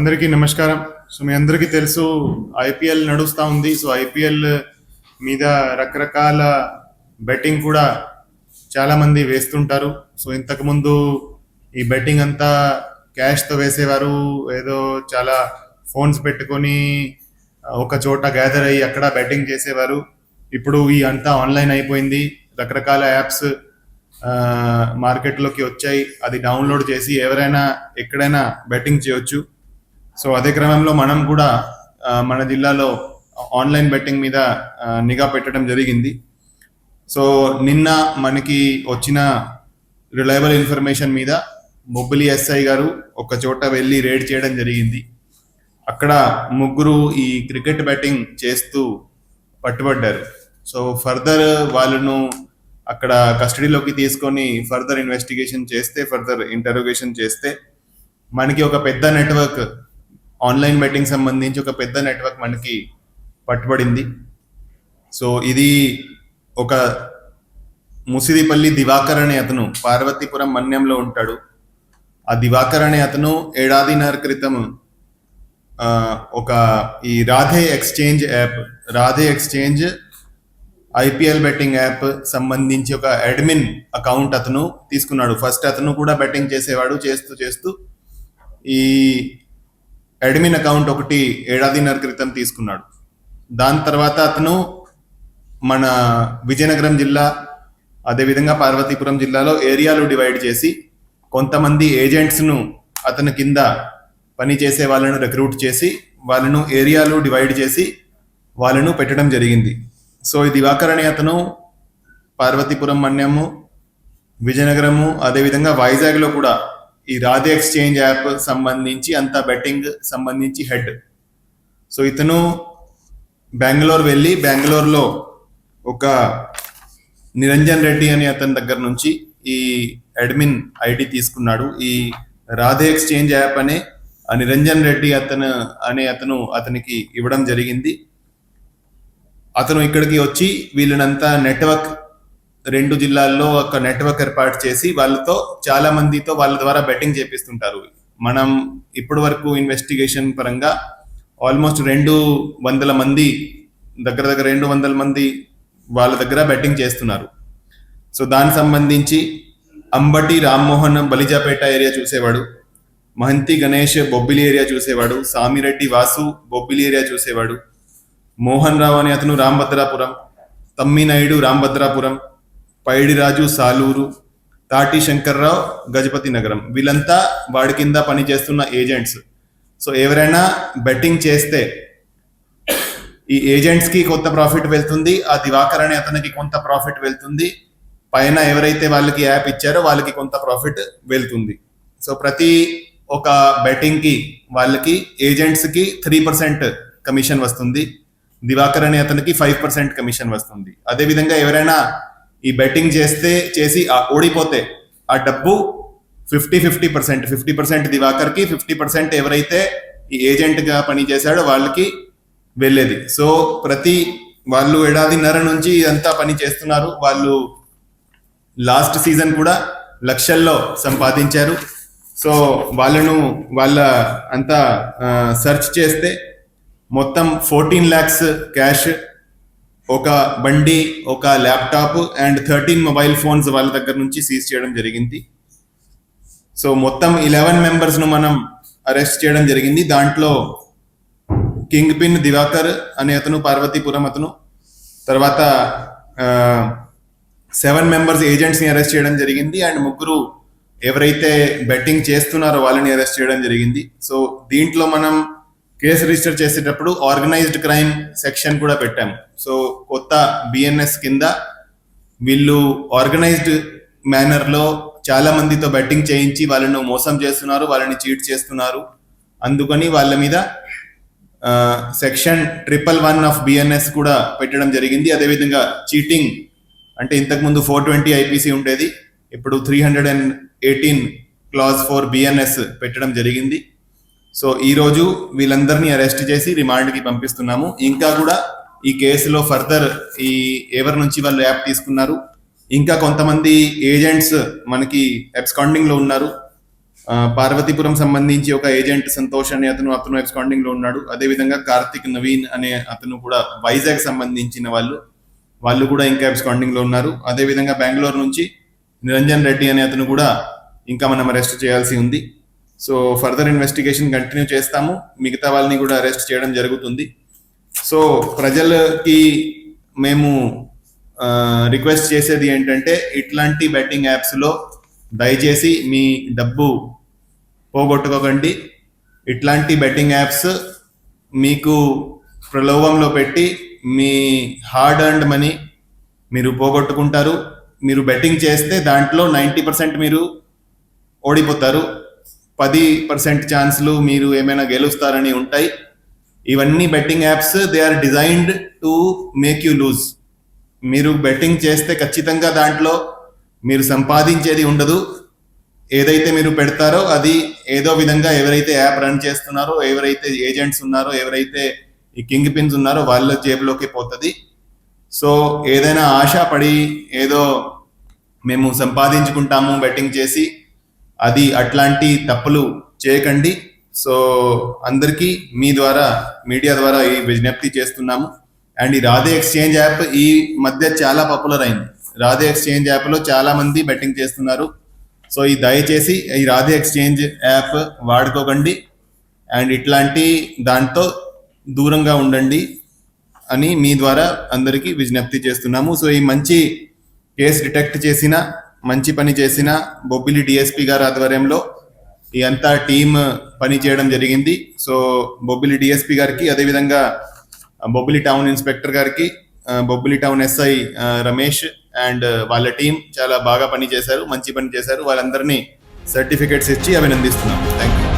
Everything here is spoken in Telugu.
అందరికీ నమస్కారం. సో మీ అందరికీ తెలుసు ఐపీఎల్ నడుస్తూ ఉంది. సో ఐపీఎల్ మీద రకరకాల బెట్టింగ్ కూడా చాలామంది వేస్తుంటారు. సో ఇంతకుముందు ఈ బెట్టింగ్ అంతా క్యాష్తో తో వేసేవారు. ఏదో చాలా ఫోన్స్ పెట్టుకొని ఒక చోట గ్యాదర్ అయ్యి అక్కడ బెట్టింగ్ చేసేవారు. ఇప్పుడు ఈ అంతా ఆన్లైన్ అయిపోయింది. రకరకాల యాప్స్ మార్కెట్లోకి వచ్చాయి. అది డౌన్లోడ్ చేసి ఎవరైనా ఎక్కడైనా బెట్టింగ్ చేయొచ్చు. సో అదే క్రమంలో మనం కూడా మన జిల్లాలో ఆన్లైన్ బెట్టింగ్ మీద నిఘా పెట్టడం జరిగింది. సో నిన్న మనకి వచ్చిన రిలయబుల్ ఇన్ఫర్మేషన్ మీద బొబ్బిలి ఎస్ఐ గారు ఒక చోట వెళ్ళి రేడ్ చేయడం జరిగింది. అక్కడ ముగ్గురు ఈ క్రికెట్ బ్యాటింగ్ చేస్తూ పట్టుబడ్డారు. సో ఫర్దర్ వాళ్ళను అక్కడ కస్టడీలోకి తీసుకొని ఫర్దర్ ఇన్వెస్టిగేషన్ చేస్తే ఫర్దర్ ఇంటరోగేషన్ చేస్తే మనకి ఒక పెద్ద నెట్వర్క్ ఆన్లైన్ బెట్టింగ్ సంబంధించి ఒక పెద్ద నెట్వర్క్ మనకి పట్టుబడింది. సో ఇది ఒక ముసిరిపల్లి దివాకర్ అనే అతను పార్వతీపురం మన్యంలో ఉంటాడు. ఆ దివాకర్ అనే అతను ఏడాదిన్నర క్రితం ఒక ఈ Radhe exchange app Radhe exchange IPL betting app సంబంధించి ఒక అడ్మిన్ అకౌంట్ అతను తీసుకున్నాడు. ఫస్ట్ అతను కూడా బెట్టింగ్ చేసేవాడు చేస్తూ చేస్తూ ఈ అడ్మిన్ అకౌంట్ ఒకటి ఏడాదిన్నర క్రితం తీసుకున్నాడు. దాని తర్వాత అతను మన విజయనగరం జిల్లా అదేవిధంగా పార్వతీపురం జిల్లాలో ఏరియాలు డివైడ్ చేసి కొంతమంది ఏజెంట్స్ను అతని కింద పనిచేసే వాళ్ళను రిక్రూట్ చేసి వాళ్ళను ఏరియాలు డివైడ్ చేసి వాళ్ళను పెట్టడం జరిగింది. సో ఈ దివాకర్ అనే అతను పార్వతీపురం మన్యము విజయనగరము అదేవిధంగా వైజాగ్లో కూడా ఈ రాధే ఎక్స్చేంజ్ యాప్ సంబంధించి అంత బెట్టింగ్ సంబంధించి హెడ్. సో ఇతను బెంగళూరు వెళ్ళి బెంగళూరులో ఒక నిరంజన్ రెడ్డి అనే అతని దగ్గర నుంచి ఈ అడ్మిన్ ఐడి తీసుకున్నాడు. ఈ రాధే ఎక్స్చేంజ్ యాప్ అనే ఆ నిరంజన్ రెడ్డి అతను అనే అతను అతనికి ఇవ్వడం జరిగింది. అతను ఇక్కడికి వచ్చి వీళ్ళనంతా నెట్వర్క్ రెండు జిల్లాల్లో ఒక నెట్వర్క్ ఏర్పాటు చేసి వాళ్ళతో చాలా మందితో వాళ్ళ ద్వారా బెట్టింగ్ చేపిస్తుంటారు. మనం ఇప్పటి వరకు ఇన్వెస్టిగేషన్ పరంగా ఆల్మోస్ట్ రెండు వందల మంది దగ్గర దగ్గర రెండు వందల మంది వాళ్ళ దగ్గర బెట్టింగ్ చేస్తున్నారు. సో దానికి సంబంధించి అంబటి రామ్మోహన్ బలిజాపేట ఏరియా చూసేవాడు మహంతి గణేష్ బొబ్బిలి ఏరియా చూసేవాడు సామిరెడ్డి వాసు బొబ్బిలి ఏరియా చూసేవాడు మోహన్ రావు అనే అతను రాంభద్రాపురం తమ్మినాయుడు రాంభద్రాపురం పైడిరాజు సాలూరు తాటి శంకర్రావు గజపతి నగరం. వీళ్ళంతా వాడి కింద పనిచేస్తున్న ఏజెంట్స్ సో ఎవరైనా బెట్టింగ్ చేస్తే ఈ ఏజెంట్స్కి కొంత ప్రాఫిట్ వెళ్తుంది ఆ దివాకర్ అనే అతనికి కొంత ప్రాఫిట్ వెళ్తుంది. పైన ఎవరైతే వాళ్ళకి యాప్ ఇచ్చారో వాళ్ళకి కొంత ప్రాఫిట్ వెళ్తుంది. సో ప్రతి ఒక బెట్టింగ్కి వాళ్ళకి ఏజెంట్స్కి త్రీ పర్సెంట్ కమిషన్ వస్తుంది. దివాకర్ అనే అతనికి ఫైవ్ పర్సెంట్ కమిషన్ వస్తుంది. అదే విధంగా ఎవరైనా ఈ బెట్టింగ్ చేస్తే చేసి ఆ ఓడిపోతే ఆ డబ్బు fifty fifty percent fifty percent దివాకర్కి fifty percent ఎవరైతే ఈ ఏజెంట్గా పనిచేశాడో పని చేశాడో వాళ్ళకి వెళ్ళేది. సో ప్రతి వాళ్ళు ఏడాదిన్నర నుంచి ఇదంతా పని చేస్తున్నారు. వాళ్ళు లాస్ట్ సీజన్ కూడా లక్షల్లో సంపాదించారు. సో వాళ్ళను వాళ్ళ అంతా సెర్చ్ చేస్తే మొత్తం ఫోర్టీన్ ల్యాక్స్ క్యాష్ ఒక బండి ఒక laptop and thirteen mobile phones వాళ్ళ దగ్గర నుంచి సీజ్ చేయడం జరిగింది. సో మొత్తం ఇలెవెన్ మెంబర్స్ను మనం అరెస్ట్ చేయడం జరిగింది. దాంట్లో కింగ్ పిన్ దివాకర్ అనే అతను పార్వతీపురం అతను తర్వాత సెవెన్ మెంబర్స్ ఏజెంట్స్ని అరెస్ట్ చేయడం జరిగింది. అండ్ ముగ్గురు ఎవరైతే బెట్టింగ్ చేస్తున్నారో వాళ్ళని అరెస్ట్ చేయడం జరిగింది. సో దీంట్లో మనం కేసు రిజిస్టర్ చేసేటప్పుడు ఆర్గనైజ్డ్ క్రైమ్ సెక్షన్ కూడా పెట్టాము. సో కొత్త బిఎన్ఎస్ కింద వీళ్ళు ఆర్గనైజ్డ్ మేనర్లో చాలా మందితో బెట్టింగ్ చేయించి వాళ్ళను మోసం చేస్తున్నారు వాళ్ళని చీట్ చేస్తున్నారు. అందుకని వాళ్ళ మీద section triple one of BNS కూడా పెట్టడం జరిగింది. అదేవిధంగా చీటింగ్ అంటే ఇంతకుముందు ఫోర్ ట్వంటీ ఐపీసీ ఉండేది. ఇప్పుడు three hundred and eighteen clause four BNS పెట్టడం జరిగింది. సో ఈ రోజు వీళ్ళందరినీ అరెస్ట్ చేసి రిమాండ్కి పంపిస్తున్నాము. ఇంకా కూడా ఈ కేసులో ఫర్దర్ ఈ ఎవరి నుంచి వాళ్ళు యాప్ తీసుకున్నారు. ఇంకా కొంతమంది ఏజెంట్స్ మనకి ఎబ్స్కాండింగ్లో ఉన్నారు పార్వతీపురం సంబంధించి ఒక ఏజెంట్ సంతోష్ అనే అతను అతను ఎబ్స్కాండింగ్లో ఉన్నాడు. అదే విధంగా కార్తిక్ నవీన్ అనే అతను కూడా వైజాగ్ సంబంధించిన వాళ్ళు. వాళ్ళు కూడా ఇంకా ఎబ్స్కాండింగ్లో ఉన్నారు. అదే విధంగా బెంగళూరు నుంచి నిరంజన్ రెడ్డి అనే అతను కూడా ఇంకా మనం అరెస్ట్ చేయాల్సి ఉంది. సో ఫర్దర్ ఇన్వెస్టిగేషన్ కంటిన్యూ చేస్తాము. మిగతా వాళ్ళని కూడా అరెస్ట్ చేయడం జరుగుతుంది. సో ప్రజలకి మేము రిక్వెస్ట్ చేసేది ఏంటంటే ఇట్లాంటి బెట్టింగ్ యాప్స్లో దయచేసి మీ డబ్బు పోగొట్టుకోకండి. ఇట్లాంటి బెట్టింగ్ యాప్స్ మీకు ప్రలోభంలో పెట్టి మీ హార్డ్ అండ్ మనీ మీరు పోగొట్టుకుంటారు. మీరు బెట్టింగ్ చేస్తే దాంట్లో నైంటీ పర్సెంట్ మీరు ఓడిపోతారు. పది పర్సెంట్ ఛాన్స్లు మీరు ఏమైనా గెలుస్తారని ఉంటాయి. ఇవన్నీ betting apps they are designed to make you lose మీరు బెట్టింగ్ చేస్తే ఖచ్చితంగా దాంట్లో మీరు సంపాదించేది ఉండదు. ఏదైతే మీరు పెడతారో అది ఏదో విధంగా ఎవరైతే యాప్ రన్ చేస్తున్నారో ఎవరైతే ఏజెంట్స్ ఉన్నారో ఎవరైతే ఈ కింగ్ పిన్స్ ఉన్నారో వాళ్ళ జేబులోకి పోతుంది. సో ఏదైనా ఆశ పడి ఏదో మేము సంపాదించుకుంటాము బెట్టింగ్ చేసి అది అట్లాంటి తప్పులు చేయకండి. సో అందరికీ మీ ద్వారా మీడియా ద్వారా ఈ విజ్ఞప్తి చేస్తున్నాము. అండ్ ఈ రాధే ఎక్స్చేంజ్ యాప్ ఈ మధ్య చాలా పాపులర్ అయింది. రాధే ఎక్స్చేంజ్ యాప్లో చాలా మంది బెట్టింగ్ చేస్తున్నారు. సో ఈ దయచేసి ఈ రాధే ఎక్స్చేంజ్ యాప్ వాడుకోకండి. అండ్ ఇట్లాంటి దాంతో దూరంగా ఉండండి అని మీ ద్వారా అందరికీ విజ్ఞప్తి చేస్తున్నాము. సో ఈ మంచి కేసు డిటెక్ట్ చేసిన మంచి పని చేసిన బొబ్బిలి డిఎస్పి గారి ఆధ్వర్యంలో ఈ అంతా టీమ్ పని చేయడం జరిగింది. సో బొబ్బిలి డిఎస్పి గారికి అదేవిధంగా బొబ్బిలి టౌన్ ఇన్స్పెక్టర్ గారికి Bobbili town SI Ramesh and వాళ్ళ టీం చాలా బాగా పని చేశారు మంచి పని చేశారు. వాళ్ళందరినీ సర్టిఫికేట్స్ ఇచ్చి అభినందిస్తున్నాం. Thank you